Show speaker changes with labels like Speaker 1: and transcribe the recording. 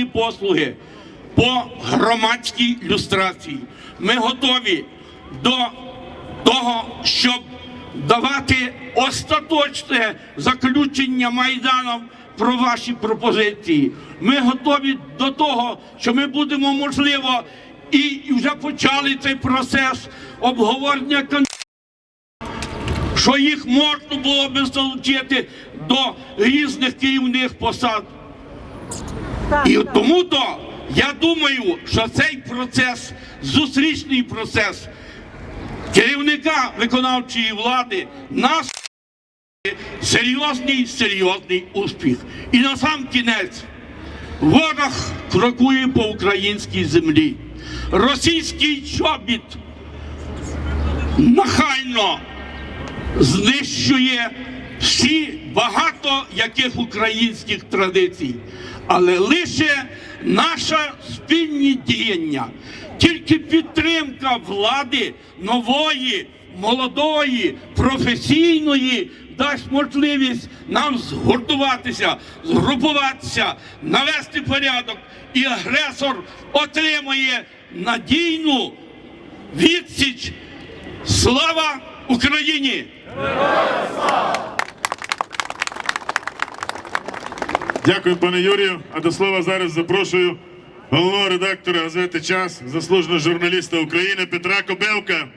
Speaker 1: і послуги по громадській люстрації. Ми готові до того, щоб давати остаточне заключення Майданом про ваші пропозиції. Ми готові до того, що ми будемо можливо і вже почали цей процес обговорення кон- що їх можна було би залучити до різних керівних посад. І тому то я думаю, що цей процес, зустрічний процес керівника виконавчої влади нас серйозний, серйозний успіх. І на сам кінець ворог крокує по українській землі. Російський чобіт нахально знищує всі багато яких українських традицій, але лише наше спільні діяння, тільки підтримка влади нової, молодої, професійної дасть можливість нам згуртуватися, згрупуватися, навести порядок, і агресор отримає надійну відсіч. Слава Україні!
Speaker 2: Дякую, пане Юрію. А до слова зараз запрошую головного редактора газети Час, заслуженого журналіста України Петра Кобелка.